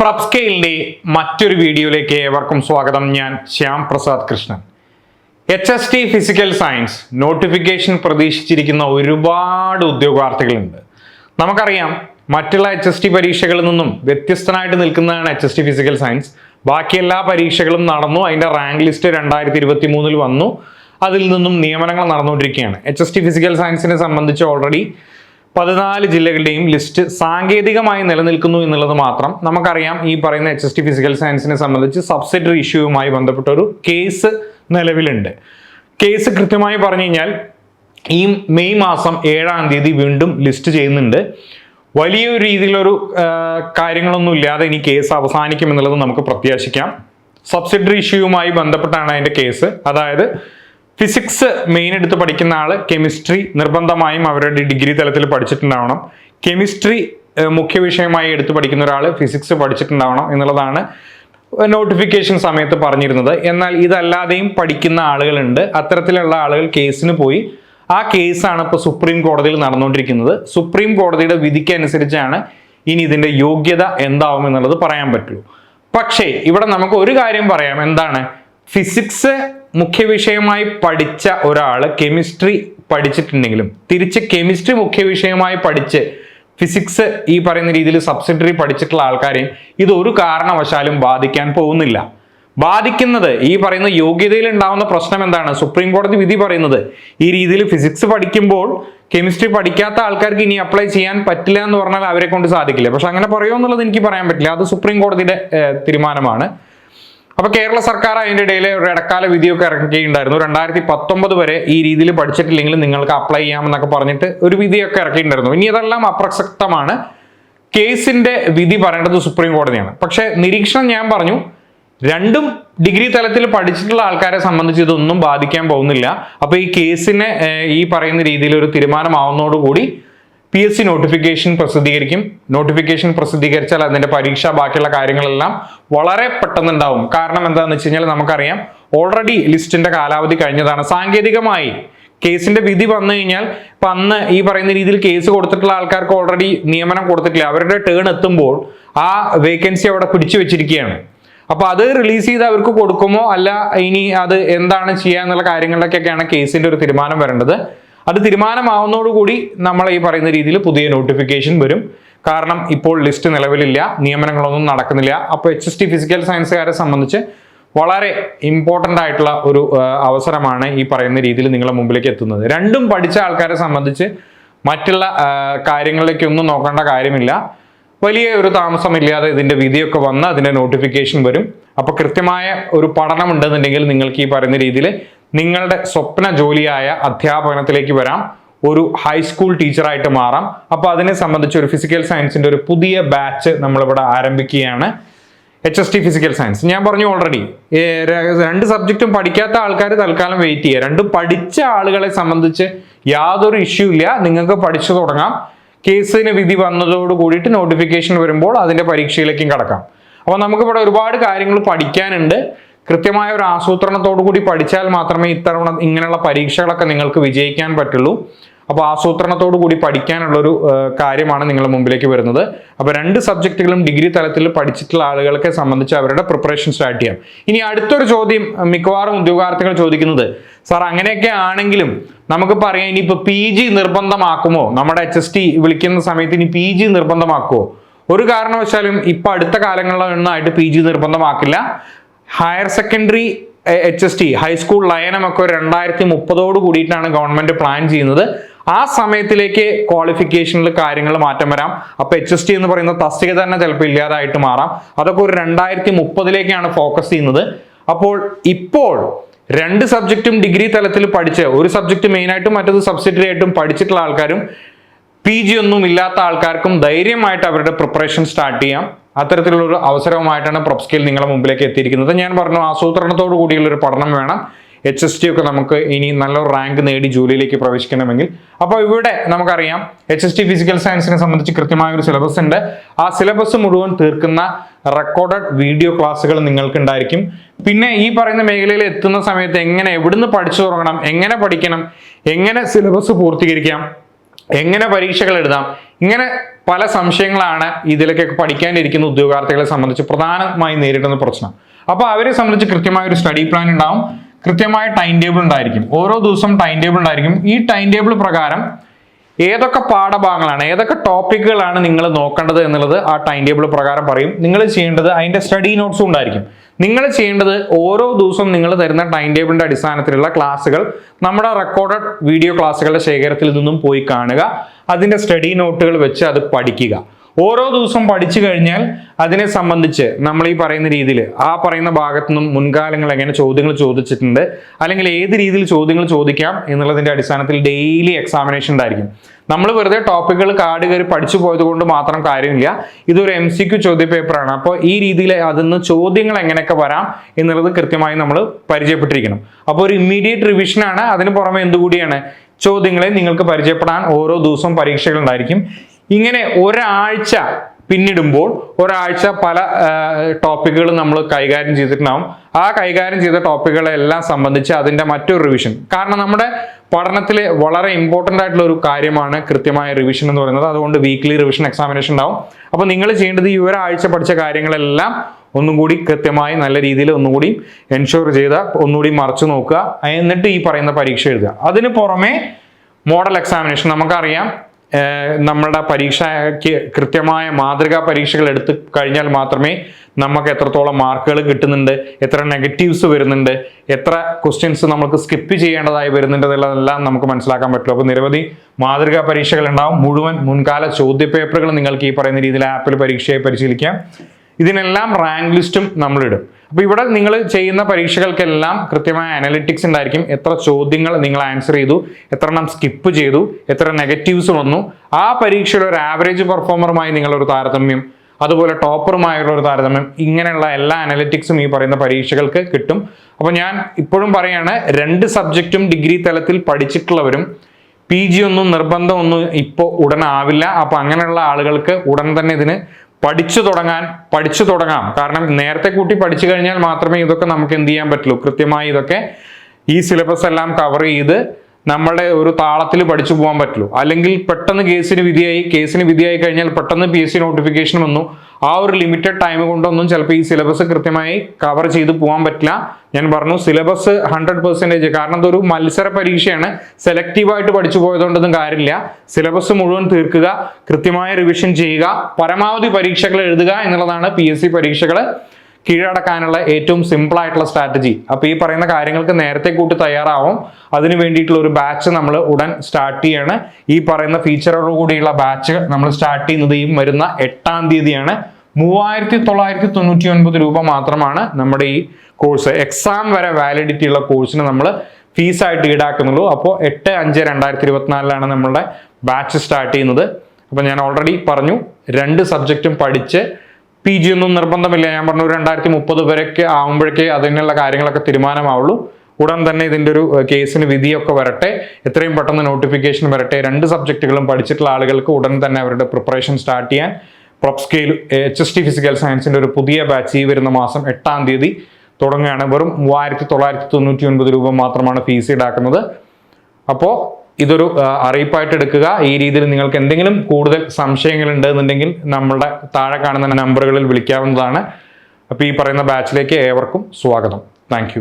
പ്രപ്സ്കെയിലിന്റെ മറ്റൊരു വീഡിയോയിലേക്ക് ഏവർക്കും സ്വാഗതം. ഞാൻ Shyam Prasad Krishnan. H S T physical science notification പ്രതീക്ഷിച്ചിരിക്കുന്ന ഒരുപാട് ഉദ്യോഗാർത്ഥികളുണ്ട്. നമുക്കറിയാം മറ്റുള്ള എച്ച് എസ് ടി പരീക്ഷകളിൽ നിന്നും വ്യത്യസ്തനായിട്ട് നിൽക്കുന്നതാണ് H S T physical science ബാക്കി എല്ലാ പരീക്ഷകളും നടന്നു അതിന്റെ റാങ്ക് ലിസ്റ്റ് രണ്ടായിരത്തി ഇരുപത്തി മൂന്നിൽ വന്നു. അതിൽ നിന്നും നിയമനങ്ങൾ നടന്നുകൊണ്ടിരിക്കുകയാണ്. എച്ച് എസ് ടി ഫിസിക്കൽ സയൻസിനെ സംബന്ധിച്ച് ഓൾറെഡി പതിനാല് ജില്ലകളുടെയും ലിസ്റ്റ് സാങ്കേതികമായി നിലനിൽക്കുന്നു എന്നുള്ളത് മാത്രം നമുക്കറിയാം ഈ പറയുന്ന എച്ച് എസ് ടി ഫിസിക്കൽ സയൻസിനെ സംബന്ധിച്ച് സബ്സിഡറി ഇഷ്യൂവുമായി ബന്ധപ്പെട്ട ഒരു കേസ് നിലവിലുണ്ട്. കേസ് കൃത്യമായി പറഞ്ഞു കഴിഞ്ഞാൽ ഈ മെയ് മാസം ഏഴാം തീയതി വീണ്ടും ലിസ്റ്റ് ചെയ്യുന്നുണ്ട്. വലിയൊരു രീതിയിലൊരു കാര്യങ്ങളൊന്നും ഇല്ലാതെ ഇനി കേസ് അവസാനിക്കും എന്നുള്ളത് നമുക്ക് പ്രത്യാശിക്കാം. സബ്സിഡറി ഇഷ്യൂവുമായി ബന്ധപ്പെട്ടാണ് അതിന്റെ കേസ് അതായത് ഫിസിക്സ് മെയിൻ എടുത്ത് പഠിക്കുന്ന ആൾ കെമിസ്ട്രി നിർബന്ധമായും അവരുടെ ഡിഗ്രി തലത്തിൽ പഠിച്ചിട്ടുണ്ടാവണം. കെമിസ്ട്രി മുഖ്യ വിഷയമായി എടുത്ത് പഠിക്കുന്ന ഒരാൾ ഫിസിക്സ് പഠിച്ചിട്ടുണ്ടാവണം എന്നുള്ളതാണ് നോട്ടിഫിക്കേഷൻ സമയത്ത് പറഞ്ഞിരുന്നത്. എന്നാൽ ഇതല്ലാതെയും പഠിക്കുന്ന ആളുകളുണ്ട്. അത്തരത്തിലുള്ള ആളുകൾ കേസിന് പോയി. ആ കേസാണ് ഇപ്പോൾ സുപ്രീം കോടതിയിൽ നടന്നുകൊണ്ടിരിക്കുന്നത്. സുപ്രീം കോടതിയുടെ വിധിക്കനുസരിച്ചാണ് ഇനി ഇതിന്റെ യോഗ്യത എന്താവും എന്നുള്ളത് പറയാൻ പറ്റുള്ളൂ. പക്ഷേ ഇവിടെ നമുക്ക് ഒരു കാര്യം പറയാം. എന്താണ്? ഫിസിക്സ് മുഖ്യ വിഷയമായി പഠിച്ച ഒരാൾ കെമിസ്ട്രി പഠിച്ചിട്ടുണ്ടെങ്കിലും തിരിച്ച് കെമിസ്ട്രി മുഖ്യ വിഷയമായി പഠിച്ച് ഫിസിക്സ് ഈ പറയുന്ന രീതിയിൽ സബ്സിഡറി പഠിച്ചിട്ടുള്ള ആൾക്കാരെയും ഇത് ഒരു കാരണവശാലും ബാധിക്കാൻ പോകുന്നില്ല. ബാധിക്കുന്നത് ഈ പറയുന്ന യോഗ്യതയിൽ ഉണ്ടാവുന്ന പ്രശ്നം എന്താണ്? സുപ്രീം കോടതി വിധി പറയുന്നത് ഈ രീതിയിൽ ഫിസിക്സ് പഠിക്കുമ്പോൾ കെമിസ്ട്രി പഠിക്കാത്ത ആൾക്കാർക്ക് ഇനി അപ്ലൈ ചെയ്യാൻ പറ്റില്ല എന്ന് പറഞ്ഞാൽ അവരെ കൊണ്ട് സാധിക്കില്ല. പക്ഷെ അങ്ങനെ പറയുമോ എന്നുള്ളത് എനിക്ക് പറയാൻ പറ്റില്ല. അത് സുപ്രീം കോടതിയുടെ തീരുമാനമാണ്. അപ്പൊ കേരള സർക്കാർ അതിന്റെ ഇടയിൽ ഒരു ഇടക്കാല വിധിയൊക്കെ ഇറക്കിയിട്ടുണ്ടായിരുന്നു രണ്ടായിരത്തി പത്തൊമ്പത് വരെ ഈ രീതിയിൽ പഠിച്ചിട്ടില്ലെങ്കിൽ നിങ്ങൾക്ക് അപ്ലൈ ചെയ്യാമെന്നൊക്കെ പറഞ്ഞിട്ട് ഒരു വിധിയൊക്കെ ഇറക്കിയിട്ടുണ്ടായിരുന്നു. ഇനി ഇതെല്ലാം അപ്രസക്തമാണ്. കേസിന്റെ വിധി പറയേണ്ടത് സുപ്രീം കോടതിയാണ്. പക്ഷെ നിരീക്ഷണം ഞാൻ പറഞ്ഞു രണ്ടും ഡിഗ്രി തലത്തിൽ പഠിച്ചിട്ടുള്ള ആൾക്കാരെ സംബന്ധിച്ച് ഇതൊന്നും ബാധിക്കാൻ പോകുന്നില്ല. അപ്പൊ ഈ കേസിനെ ഈ പറയുന്ന രീതിയിൽ ഒരു തീരുമാനമാവുന്നതോടുകൂടി പി എസ് സി നോട്ടിഫിക്കേഷൻ പ്രസിദ്ധീകരിക്കും. നോട്ടിഫിക്കേഷൻ പ്രസിദ്ധീകരിച്ചാൽ അതിന്റെ പരീക്ഷ ബാക്കിയുള്ള കാര്യങ്ങളെല്ലാം വളരെ പെട്ടെന്നുണ്ടാവും. കാരണം എന്താണെന്ന് വെച്ച് കഴിഞ്ഞാൽ നമുക്കറിയാം ഓൾറെഡി ലിസ്റ്റിന്റെ കാലാവധി കഴിഞ്ഞതാണ്. സാങ്കേതികമായി കേസിന്റെ വിധി വന്നു കഴിഞ്ഞാൽ ഇപ്പൊ അന്ന് ഈ പറയുന്ന രീതിയിൽ കേസ് കൊടുത്തിട്ടുള്ള ആൾക്കാർക്ക് ഓൾറെഡി നിയമനം കൊടുത്തിട്ടില്ല. അവരുടെ ടേൺ എത്തുമ്പോൾ ആ വേക്കൻസി അവിടെ പിടിച്ചു വെച്ചിരിക്കുകയാണ്. അപ്പൊ അത് റിലീസ് ചെയ്ത് അവർക്ക് കൊടുക്കുമോ? അല്ല ഇനി അത് എന്താണ് ചെയ്യുക എന്നുള്ള കാര്യങ്ങളിലൊക്കെയാണ് കേസിന്റെ ഒരു തീരുമാനം വരേണ്ടത്. അത് തീരുമാനമാവുന്നതോടുകൂടി നമ്മൾ ഈ പറയുന്ന രീതിയിൽ പുതിയ നോട്ടിഫിക്കേഷൻ വരും. കാരണം ഇപ്പോൾ ലിസ്റ്റ് നിലവിലില്ല നിയമനങ്ങളൊന്നും നടക്കുന്നില്ല. അപ്പോൾ എച്ച് എസ് ടി ഫിസിക്കൽ സയൻസുകാരെ സംബന്ധിച്ച് വളരെ ഇമ്പോർട്ടന്റ് ആയിട്ടുള്ള ഒരു അവസരമാണ് ഈ പറയുന്ന രീതിയിൽ നിങ്ങളുടെ മുമ്പിലേക്ക് എത്തുന്നത്. രണ്ടും പഠിച്ച ആൾക്കാരെ സംബന്ധിച്ച് മറ്റുള്ള കാര്യങ്ങളിലേക്കൊന്നും നോക്കേണ്ട കാര്യമില്ല. വലിയ ഒരു താമസമില്ലാതെ ഇതിന്റെ വിധിയൊക്കെ വന്ന് അതിന്റെ നോട്ടിഫിക്കേഷൻ വരും. അപ്പോൾ കൃത്യമായ ഒരു പഠനം ഉണ്ടെന്നുണ്ടെങ്കിൽ നിങ്ങൾക്ക് ഈ പറയുന്ന രീതിയിൽ നിങ്ങളുടെ സ്വപ്ന ജോലിയായ അധ്യാപനത്തിലേക്ക് വരാം. ഒരു ഹൈസ്കൂൾ ടീച്ചറായിട്ട് മാറാം. അപ്പോൾ അതിനെ സംബന്ധിച്ച് ഒരു ഫിസിക്കൽ സയൻസിന്റെ ഒരു പുതിയ ബാച്ച് നമ്മളിവിടെ ആരംഭിക്കുകയാണ്. H S T physical science ഞാൻ പറഞ്ഞു ഓൾറെഡി രണ്ട് സബ്ജക്റ്റും പഠിക്കാത്ത ആൾക്കാർ തൽക്കാലം വെയിറ്റ് ചെയ്യുക. രണ്ടും പഠിച്ച ആളുകളെ സംബന്ധിച്ച് യാതൊരു ഇഷ്യൂ ഇല്ല. നിങ്ങൾക്ക് പഠിച്ചു തുടങ്ങാം. കേസിന് വിധി വന്നതോട് കൂടിയിട്ട് നോട്ടിഫിക്കേഷൻ വരുമ്പോൾ അതിന്റെ പരീക്ഷയിലേക്കും കടക്കാം. അപ്പോൾ നമുക്കിവിടെ ഒരുപാട് കാര്യങ്ങൾ പഠിക്കാനുണ്ട്. കൃത്യമായ ഒരു ആസൂത്രണത്തോടു കൂടി പഠിച്ചാൽ മാത്രമേ ഇത്തവണ ഇങ്ങനെയുള്ള പരീക്ഷകളൊക്കെ നിങ്ങൾക്ക് വിജയിക്കാൻ പറ്റുള്ളൂ. അപ്പോൾ ആസൂത്രണത്തോടു കൂടി പഠിക്കാനുള്ള ഒരു കാര്യമാണ് നിങ്ങളുടെ മുമ്പിലേക്ക് വരുന്നത്. അപ്പോൾ രണ്ട് സബ്ജക്റ്റുകളും ഡിഗ്രി തലത്തിൽ പഠിച്ചിട്ടുള്ള ആളുകളെ സംബന്ധിച്ച് അവരുടെ പ്രിപ്പറേഷൻ സ്റ്റാർട്ട് ചെയ്യാം. ഇനി അടുത്തൊരു ചോദ്യം മിക്കവാറും ഉദ്യോഗാർത്ഥികൾ ചോദിക്കുന്നത് സാർ അങ്ങനെയൊക്കെ ആണെങ്കിലും നമുക്ക് പറയാം ഇനിയിപ്പോൾ പി ജി നിർബന്ധമാക്കുമോ? നമ്മുടെ എച്ച് എസ് ടി വിളിക്കുന്ന സമയത്ത് ഇനി പി ജി നിർബന്ധമാക്കുമോ ഒരു കാരണവശാലും ഇപ്പൊ അടുത്ത കാലങ്ങളിലൊന്നായിട്ട് P G നിർബന്ധമാക്കില്ല. Higher secondary H S T high school ലയനമൊക്കെ രണ്ടായിരത്തി മുപ്പതോട് കൂടിയിട്ടാണ് ഗവൺമെന്റ് പ്ലാൻ ചെയ്യുന്നത്. ആ സമയത്തിലേക്ക് ക്വാളിഫിക്കേഷനിൽ കാര്യങ്ങൾ മാറ്റം വരാം. അപ്പൊ എച്ച് എസ് ടി എന്ന് പറയുന്ന തസ്തിക തന്നെ ചിലപ്പോൾ ഇല്ലാതായിട്ട് മാറാം. അതൊക്കെ ഒരു രണ്ടായിരത്തി മുപ്പതിലേക്കാണ് ഫോക്കസ് ചെയ്യുന്നത്. അപ്പോൾ ഇപ്പോൾ രണ്ട് സബ്ജക്റ്റും ഡിഗ്രി തലത്തിൽ പഠിച്ച് ഒരു സബ്ജക്ട് മെയിനായിട്ടും മറ്റൊരു സബ്സിഡറി ആയിട്ടും പഠിച്ചിട്ടുള്ള ആൾക്കാരും പി ജി ഒന്നും ഇല്ലാത്ത ആൾക്കാർക്കും ധൈര്യമായിട്ട് അവരുടെ പ്രിപ്പറേഷൻ സ്റ്റാർട്ട് ചെയ്യാം. അത്തരത്തിലുള്ള ഒരു അവസരവുമായിട്ടാണ് പ്രൊപ്സ്കിൽ നിങ്ങളുടെ മുമ്പിലേക്ക് എത്തിയിരിക്കുന്നത്. ഞാൻ പറഞ്ഞു ആസൂത്രണത്തോടു കൂടിയുള്ള ഒരു പഠനം വേണം. എച്ച് എസ് ടി ഒക്കെ നമുക്ക് ഇനി നല്ലൊരു റാങ്ക് നേടി ജോലിയിലേക്ക് പ്രവേശിക്കണമെങ്കിൽ. അപ്പോൾ ഇവിടെ നമുക്കറിയാം എച്ച് എസ് ടി ഫിസിക്കൽ സയൻസിനെ സംബന്ധിച്ച് കൃത്യമായ ഒരു സിലബസ് ഉണ്ട്. ആ സിലബസ് മുഴുവൻ തീർക്കുന്ന റെക്കോർഡഡ് വീഡിയോ ക്ലാസ്സുകൾ നിങ്ങൾക്ക് ഉണ്ടായിരിക്കും പിന്നെ ഈ പറയുന്ന മേഖലയിൽ എത്തുന്ന സമയത്ത് എങ്ങനെ എവിടുന്ന് പഠിച്ചു തുടങ്ങണം എങ്ങനെ പഠിക്കണം എങ്ങനെ സിലബസ് പൂർത്തീകരിക്കാം എങ്ങനെ പരീക്ഷകൾ എഴുതാം ഇങ്ങനെ പല സംശയങ്ങളാണ് ഇതിലൊക്കെ പഠിക്കാനിരിക്കുന്ന ഉദ്യോഗാർത്ഥികളെ സംബന്ധിച്ച് പ്രധാനമായി നേരിടുന്ന പ്രശ്നം. അപ്പോൾ അവരെ സംബന്ധിച്ച് കൃത്യമായ ഒരു സ്റ്റഡി പ്ലാൻ ഉണ്ടാവും. കൃത്യമായ ടൈം ടേബിൾ ഉണ്ടായിരിക്കും. ഓരോ ദിവസം ടൈം ടേബിൾ ഉണ്ടായിരിക്കും. ഈ ടൈം ടേബിൾ പ്രകാരം ഏതൊക്കെ പാഠഭാഗങ്ങളാണ് ഏതൊക്കെ ടോപ്പിക്കുകളാണ് നിങ്ങൾ നോക്കേണ്ടത് എന്നുള്ളത് ആ ടൈം ടേബിൾ പ്രകാരം പറയും. നിങ്ങൾ ചെയ്യേണ്ടത് അതിന്റെ സ്റ്റഡി നോട്ട്സും ഉണ്ടായിരിക്കും. നിങ്ങൾ ചെയ്യേണ്ടത് ഓരോ ദിവസവും നിങ്ങൾ തരുന്ന ടൈം ടേബിളിന്റെ അടിസ്ഥാനത്തിലുള്ള ക്ലാസ്സുകൾ നമ്മുടെ റെക്കോർഡഡ് വീഡിയോ ക്ലാസ്സുകളുടെ ശേഖരത്തിൽ നിന്നും പോയി കാണുക അതിന്റെ സ്റ്റഡി നോട്ടുകൾ വെച്ച് അത് പഠിക്കുക. ഓരോ ദിവസവും പഠിച്ചു കഴിഞ്ഞാൽ അതിനെ സംബന്ധിച്ച് നമ്മൾ ഈ പറയുന്ന രീതിയിൽ ആ പറയുന്ന ഭാഗത്തു നിന്നും മുൻകാലങ്ങൾ എങ്ങനെ ചോദ്യങ്ങൾ ചോദിച്ചിട്ടുണ്ട് അല്ലെങ്കിൽ ഏത് രീതിയിൽ ചോദ്യങ്ങൾ ചോദിക്കാം എന്നുള്ളതിന്റെ അടിസ്ഥാനത്തിൽ ഡെയിലി എക്സാമിനേഷൻ ഉണ്ടായിരിക്കും നമ്മൾ വെറുതെ ടോപ്പിക്കുകൾ കാർഡ് കയറി പഠിച്ചു പോയത് കൊണ്ട് മാത്രം കാര്യമില്ല. ഇതൊരു എം സി ക്യു ചോദ്യ പേപ്പറാണ് അപ്പോൾ ഈ രീതിയിൽ അതിൽ നിന്ന് ചോദ്യങ്ങൾ എങ്ങനെയൊക്കെ വരാം എന്നുള്ളത് കൃത്യമായി നമ്മൾ പരിചയപ്പെട്ടിരിക്കണം. അപ്പോൾ ഒരു ഇമ്മീഡിയറ്റ് റിവിഷൻ ആണ്. അതിന് പുറമെ എന്തുകൂടിയാണ്? ചോദ്യങ്ങളെ നിങ്ങൾക്ക് പരിചയപ്പെടാൻ ഓരോ ദിവസവും പരീക്ഷകൾ ഉണ്ടായിരിക്കും. ഇങ്ങനെ ഒരാഴ്ച പിന്നിടുമ്പോൾ ഒരാഴ്ച പല ടോപ്പിക്കുകൾ നമ്മൾ കൈകാര്യം ചെയ്തിട്ടുണ്ടാവും. ആ കൈകാര്യം ചെയ്ത ടോപ്പിക്കുകളെല്ലാം സംബന്ധിച്ച് അതിന്റെ മറ്റൊരു റിവിഷൻ കാരണം നമ്മുടെ പഠനത്തിലെ വളരെ ഇമ്പോർട്ടന്റ് ആയിട്ടുള്ള ഒരു കാര്യമാണ് കൃത്യമായ റിവിഷൻ എന്ന് പറയുന്നത്. അതുകൊണ്ട് വീക്ക്ലി റിവിഷൻ എക്സാമിനേഷൻ ഉണ്ടാവും. അപ്പോൾ നിങ്ങൾ ചെയ്യേണ്ടത് ഈ ഒരാഴ്ച പഠിച്ച കാര്യങ്ങളെല്ലാം ഒന്നും കൂടി കൃത്യമായി നല്ല രീതിയിൽ ഒന്നുകൂടി എൻഷുർ ചെയ്ത് ഒന്നുകൂടി മറച്ചു നോക്കുക. എന്നിട്ട് ഈ പറയുന്ന പരീക്ഷ എഴുതുക. അതിന് പുറമെ മോഡൽ എക്സാമിനേഷൻ നമുക്കറിയാം. ഏഹ് നമ്മളുടെ പരീക്ഷയ്ക്ക് കൃത്യമായ മാതൃകാ പരീക്ഷകൾ എടുത്തു കഴിഞ്ഞാൽ മാത്രമേ നമുക്ക് എത്രത്തോളം മാർക്കുകൾ കിട്ടുന്നുണ്ട് എത്ര നെഗറ്റീവ്സ് വരുന്നുണ്ട് എത്ര ക്വസ്റ്റ്യൻസ് നമുക്ക് സ്കിപ്പ് ചെയ്യേണ്ടതായി വരുന്നുണ്ട് എന്നുള്ളതെല്ലാം നമുക്ക് മനസ്സിലാക്കാൻ പറ്റുള്ളൂ. അപ്പോൾ നിരവധി മാതൃകാ പരീക്ഷകൾ ഉണ്ടാവും. മുഴുവൻ മുൻകാല ചോദ്യ പേപ്പറുകൾ നിങ്ങൾക്ക് ഈ പറയുന്ന രീതിയിൽ ആപ്പിൽ പരീക്ഷയെ പരിശീലിക്കാം. ഇതിനെല്ലാം റാങ്ക് ലിസ്റ്റും നമ്മളിടും. അപ്പൊ ഇവിടെ നിങ്ങൾ ചെയ്യുന്ന പരീക്ഷകൾക്കെല്ലാം കൃത്യമായ അനലിറ്റിക്സ് ഉണ്ടായിരിക്കും. എത്ര ചോദ്യങ്ങൾ നിങ്ങൾ ആൻസർ ചെയ്തു എത്ര എണ്ണം സ്കിപ്പ് ചെയ്തു എത്ര നെഗറ്റീവ്സ് വന്നു. ആ പരീക്ഷയിൽ ഒരു ആവറേജ് പെർഫോമറുമായി നിങ്ങളൊരു താരതമ്യം അതുപോലെ ടോപ്പറുമായുള്ള ഒരു താരതമ്യം ഇങ്ങനെയുള്ള എല്ലാ അനലിറ്റിക്സും ഈ പറയുന്ന പരീക്ഷകൾക്ക് കിട്ടും. അപ്പോൾ ഞാൻ ഇപ്പോഴും പറയാണ് രണ്ട് സബ്ജക്റ്റും ഡിഗ്രി തലത്തിൽ പഠിച്ചിട്ടുള്ളവരും പി ജി ഒന്നും നിർബന്ധമൊന്നും ഇപ്പോൾ ഉടൻ ആവില്ല. അപ്പോൾ അങ്ങനെയുള്ള ആളുകൾക്ക് ഉടൻ തന്നെ ഇതിന് പഠിച്ചു തുടങ്ങാൻ പഠിച്ചു തുടങ്ങാം. കാരണം നേരത്തെ കൂട്ടി പഠിച്ചു കഴിഞ്ഞാൽ മാത്രമേ ഇതൊക്കെ നമുക്ക് എന്ത് ചെയ്യാൻ പറ്റുള്ളൂ? കൃത്യമായി ഇതൊക്കെ ഈ സിലബസ് എല്ലാം കവർ ചെയ്ത് നമ്മുടെ ഒരു താളത്തിൽ പഠിച്ചു പോകാൻ പറ്റുള്ളൂ. അല്ലെങ്കിൽ പെട്ടെന്ന് കേസിന് വിധിയായി കേസിന് വിധിയായി കഴിഞ്ഞാൽ പെട്ടെന്ന് പി എസ് സി നോട്ടിഫിക്കേഷൻ വന്നു. ആ ഒരു ലിമിറ്റഡ് ടൈം കൊണ്ടൊന്നും ചിലപ്പോൾ ഈ സിലബസ് കൃത്യമായി കവർ ചെയ്ത് പോകാൻ പറ്റില്ല. ഞാൻ പറഞ്ഞു സിലബസ് ഹൺഡ്രഡ് പെർസെന്റേജ് കാരണം ഇതൊരു മത്സര പരീക്ഷയാണ്. സെലക്റ്റീവായിട്ട് പഠിച്ചു പോയതുകൊണ്ടൊന്നും കാര്യമില്ല. സിലബസ് മുഴുവൻ തീർക്കുക കൃത്യമായ റിവിഷൻ ചെയ്യുക പരമാവധി പരീക്ഷകൾ എഴുതുക എന്നുള്ളതാണ് പി എസ് സി പരീക്ഷകൾ കീഴടക്കാനുള്ള ഏറ്റവും സിമ്പിൾ ആയിട്ടുള്ള സ്ട്രാറ്റജി അപ്പോൾ ഈ പറയുന്ന കാര്യങ്ങൾക്ക് നേരത്തെ കൂട്ടി തയ്യാറാവും. അതിന് വേണ്ടിയിട്ടുള്ള ഒരു ബാച്ച് നമ്മൾ ഉടൻ സ്റ്റാർട്ട് ചെയ്യാണ്. ഈ പറയുന്ന ഫീച്ചറോട് കൂടിയുള്ള ബാച്ച് നമ്മൾ സ്റ്റാർട്ട് ചെയ്യുന്നത് ഈ വരുന്ന എട്ടാം തീയതിയാണ്. മൂവായിരത്തി തൊള്ളായിരത്തി തൊണ്ണൂറ്റി ഒൻപത് രൂപ മാത്രമാണ് നമ്മുടെ ഈ കോഴ്സ് എക്സാം വരെ വാലിഡിറ്റി ഉള്ള കോഴ്സിന് നമ്മൾ ഫീസായിട്ട് ഈടാക്കുന്നുള്ളൂ. അപ്പോൾ എട്ട് അഞ്ച് രണ്ടായിരത്തി ഇരുപത്തിനാലിലാണ് നമ്മളുടെ ബാച്ച് സ്റ്റാർട്ട് ചെയ്യുന്നത്. അപ്പോൾ ഞാൻ ഓൾറെഡി പറഞ്ഞു രണ്ട് സബ്ജക്റ്റും പഠിച്ച് പി ജി ഒന്നും നിർബന്ധമില്ല. ഞാൻ പറഞ്ഞു രണ്ടായിരത്തി മുപ്പത് വരെയൊക്കെ ആകുമ്പോഴേക്കേ അതിനുള്ള കാര്യങ്ങളൊക്കെ തീരുമാനമാവുള്ളൂ. ഉടൻ തന്നെ ഇതിന്റെ ഒരു കേസിന് വിധിയൊക്കെ വരട്ടെ. എത്രയും പെട്ടെന്ന് നോട്ടിഫിക്കേഷൻ വരട്ടെ. രണ്ട് സബ്ജക്റ്റുകളും പഠിച്ചിട്ടുള്ള ആളുകൾക്ക് ഉടൻ തന്നെ അവരുടെ പ്രിപ്പറേഷൻ സ്റ്റാർട്ട് ചെയ്യാൻ prop scale H S T physical സയൻസിന്റെ ഒരു പുതിയ ബാച്ച് ഈ വരുന്ന മാസം എട്ടാം തീയതി തുടങ്ങുകയാണ്. വെറും മൂവായിരത്തി തൊള്ളായിരത്തി തൊണ്ണൂറ്റി ഒൻപത് രൂപ മാത്രമാണ് ഫീസ് ഈടാക്കുന്നത്. അപ്പോൾ ഇതൊരു അറിയിപ്പായിട്ട് എടുക്കുക. ഈ രീതിയിൽ നിങ്ങൾക്ക് എന്തെങ്കിലും കൂടുതൽ സംശയങ്ങൾ ഉണ്ടെന്നുണ്ടെങ്കിൽ നമ്മളുടെ താഴെ കാണുന്ന നമ്പറുകളിൽ വിളിക്കാവുന്നതാണ്. അപ്പോൾ ഈ പറയുന്ന ബാച്ചിലേക്ക് ഏവർക്കും സ്വാഗതം. താങ്ക്